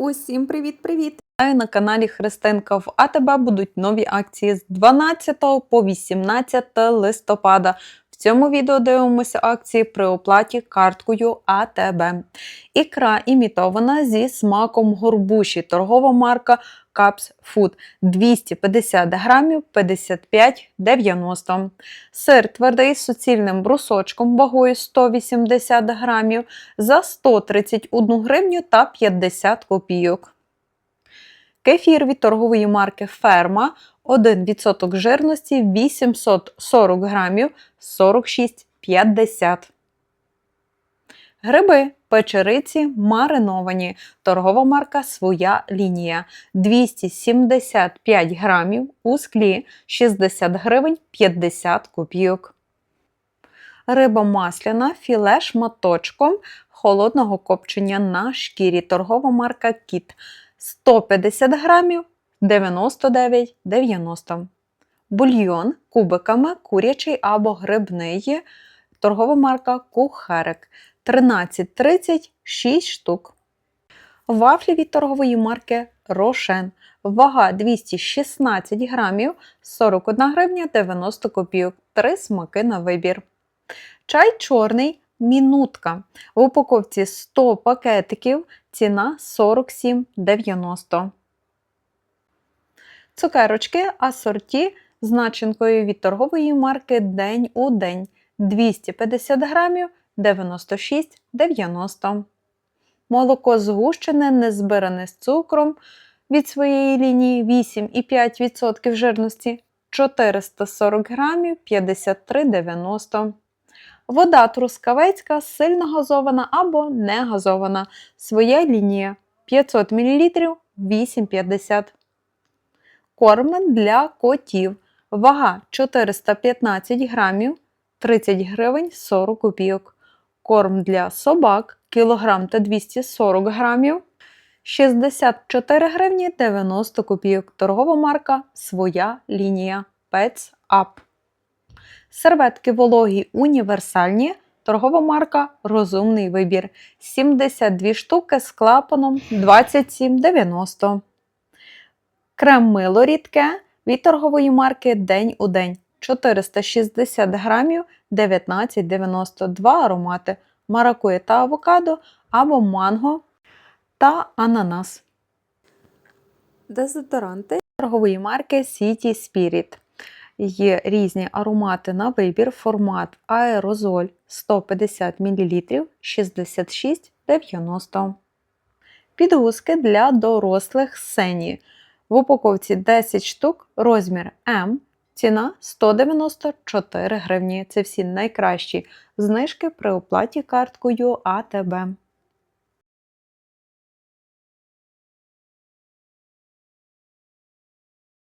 Усім привіт-привіт! На каналі Христинка. В АТБ будуть нові акції з 12 по 18 листопада. Цьому відео дивимося акції при оплаті карткою АТБ. Ікра імітована зі смаком горбуші. Торгова марка Caps Food 250 грамів 55,90. Сир твердий з суцільним брусочком вагою 180 грамів за 131 гривню та 50 копійок. Кефір від торгової марки Ферма 1% жирності 840 грамів 46,50. Гриби печериці мариновані. Торгова марка Своя лінія 275 грамів у склі 60 гривень 50 копійок. Риба масляна, філе шматочком холодного копчення на шкірі. Торгова марка Кіт 150 грамів 99,90. Бульйон кубиками курячий або грибний. Торгова марка Кухарик 13,30 6 штук. Вафлі від торгової марки Рошен. Вага 216 грамів 41 гривня 90 копійок. Три смаки на вибір. Чай чорний мінутка. В упаковці 100 пакетиків. Ціна 47,90. Цукерочки асорті з начинкою від торгової марки День у день 250 грамів 96,90. Молоко згущене, не збиране з цукром від своєї лінії 8,5% жирності 440 грамів 53,90. Вода трускавецька сильно газована або не газована. Своя лінія 500 мл 8,50. Корм для котів. Вага 415 грамів 30 гривень 40 копійок. Корм для собак кілограм та 240 грамів 64 гривні 90 копійок. Торгова марка Своя лінія Pets Up. Серветки вологі універсальні. Торгова марка Розумний вибір. 72 штуки з клапаном 27,90. Крем мило рідке від торгової марки День у день 460 грамів 19,92 аромати маракує та авокадо або манго та ананас. Дезодоранти торгової марки City Spirit. Є різні аромати на вибір, формат аерозоль 150 мл 66,90. Підгузки для дорослих сені. В упаковці 10 штук, розмір М, ціна 194 гривні. Це всі найкращі знижки при оплаті карткою АТБ.